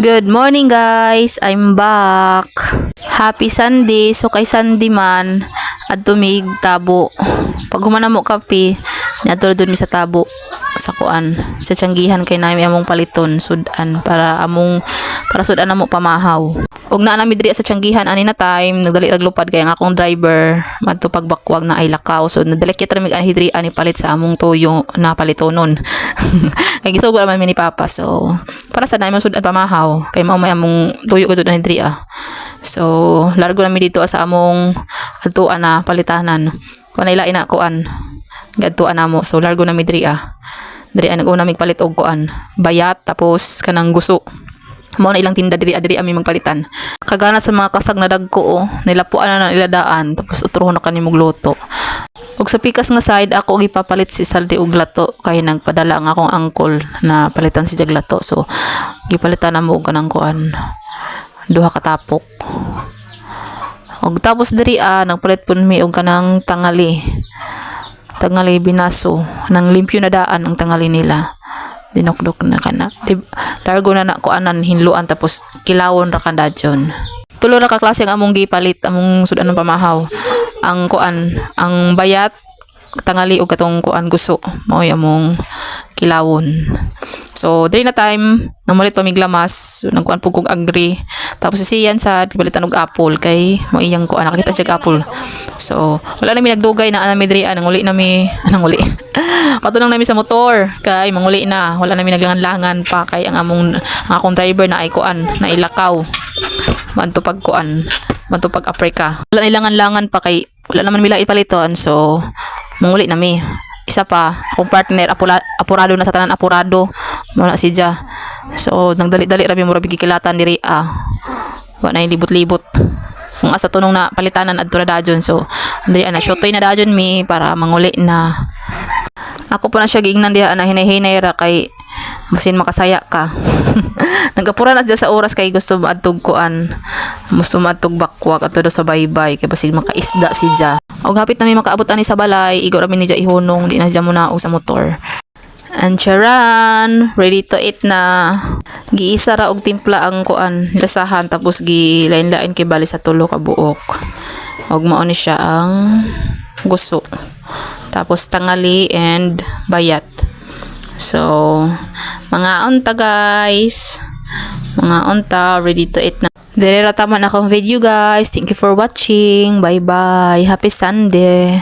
Good morning guys, I'm back. Happy Sunday, so kay Sunday man, at tumig tabo. Pag humana mo kape, natulad dun mi sa tabo sa kuan. Sa tiyanggihan kay namin among paliton sudan para among para sudan namo pamahaw. Og naa nami diri sa tiyanggihan ani na time nagdali rag lupad kay ang akong driver. Madto pagbakwag na ay lakaw. So nagdali kita mig anhi diri ani palit sa among tuyo na palitonon. Kay gisog naman mi ni papa. So para sa namin sudan pamahaw kay mao may among tuyo ko sudan diri ah. So largo nami dito sa among altuan na palitanan. Kuan ila ina kuan gadtuan namo so largo nami diri ah. Diri ang nag-una mig palit og kuan. Bayat tapos kanang guso. Mo na ilang tinda diri diri ami magpalitan. Kagana sa mga kasag na dagko oh, nilapuan na ng iladaan tapos utrohon na kanimo luto ug sa pikas nga side ako og ipapalit si Saldi og lato kay nagpadala ang akong uncle na palitan si Jaglato. So gipalitan na mo og kanang kuan duha ka tapok. Og tapos diri ah nagpalit pun mi og kanang tangali. Tangali binaso nang limpyo na daan ang tangali nila. Dinokdok na kana largo na na kuanan hinluan tapos kilawon ra kanda dyon tulo ra ka klase ang among gipalit among sudan ng pamahaw ang kuan ang bayat tangali og katong kuan guso mao among kilawon So, diri na time, namulit pa miglamas, so, nagkuan pug kog agri. Tapos si Sian sa palitan og apple kay mo iyang kuan nakita siya apple. So, wala nami nagdugay na anami diri anang uli nami anang uli. Patunong nami sa motor kay manguli na. Wala nami naglangan-langan pa kay ang among ang akong driver na ay kuan na ilakaw. Manto pag kuan, manto pag Africa. Wala nilangan-langan pa kay wala naman mila ipaliton so manguli nami isa pa akong partner apula, apurado na sa tanan apurado. Wala si Ja. So nagdali-dali rabi mo rabi kikilatan diri ah. Wala na libot-libot. Kung asa tunong na palitanan adto na dajon so diri na shotoy na dajon mi para manguli na. Ako po na siya giingnan diha na hinay-hinay ra kay basin makasaya ka nagapura na siya sa oras kay gusto maadtog kuan gusto maadtog bakwak ato sa baybay kay basin makaisda si Ja og hapit na may makaabot ani sa balay igo ra ni Ja ihunong di na muna og sa motor And charan, ready to eat na. Giisa ra og timpla ang kuan, lasahan tapos gilain-lain kay bali sa tulo ka buok. Og mao ni siya ang guso. Tapos tangali and bayat. So, mga unta guys. Mga unta, ready to eat na. Dire ra akong video guys. Thank you for watching. Bye bye. Happy Sunday.